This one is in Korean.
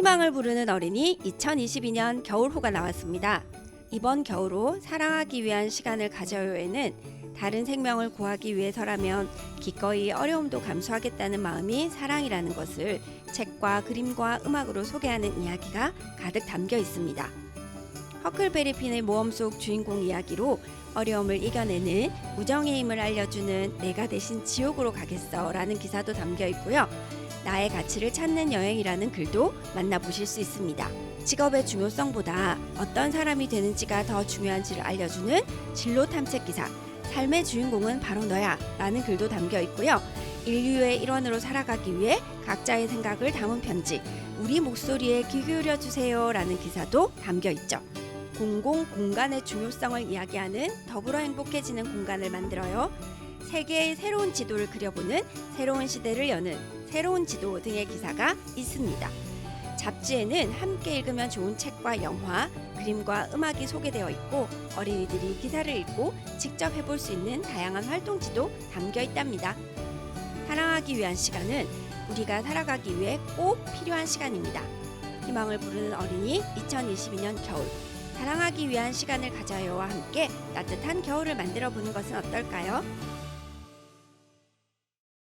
희망을 부르는 어린이 2022년 겨울호가 나왔습니다. 이번 겨울호 사랑하기 위한 시간을 가져요에는 다른 생명을 구하기 위해서라면 기꺼이 어려움도 감수하겠다는 마음이 사랑이라는 것을 책과 그림과 음악으로 소개하는 이야기가 가득 담겨 있습니다. 허클베리핀의 모험 속 주인공 이야기로 어려움을 이겨내는 우정의 힘을 알려주는 내가 대신 지옥으로 가겠어 라는 기사도 담겨 있고요. 나의 가치를 찾는 여행이라는 글도 만나보실 수 있습니다. 직업의 중요성보다 어떤 사람이 되는지가 더 중요한지를 알려주는 진로 탐색 기사 삶의 주인공은 바로 너야 라는 글도 담겨 있고요. 인류의 일원으로 살아가기 위해 각자의 생각을 담은 편지 우리 목소리에 귀 기울여 주세요 라는 기사도 담겨 있죠. 공공 공간의 중요성을 이야기하는 더불어 행복해지는 공간을 만들어요. 세계의 새로운 지도를 그려보는 새로운 시대를 여는 새로운 지도 등의 기사가 있습니다. 잡지에는 함께 읽으면 좋은 책과 영화, 그림과 음악이 소개되어 있고 어린이들이 기사를 읽고 직접 해볼 수 있는 다양한 활동지도 담겨 있답니다. 사랑하기 위한 시간은 우리가 살아가기 위해 꼭 필요한 시간입니다. 희망을 부르는 어린이 2022년 겨울 사랑하기 위한 시간을 가져요와 함께 따뜻한 겨울을 만들어 보는 것은 어떨까요?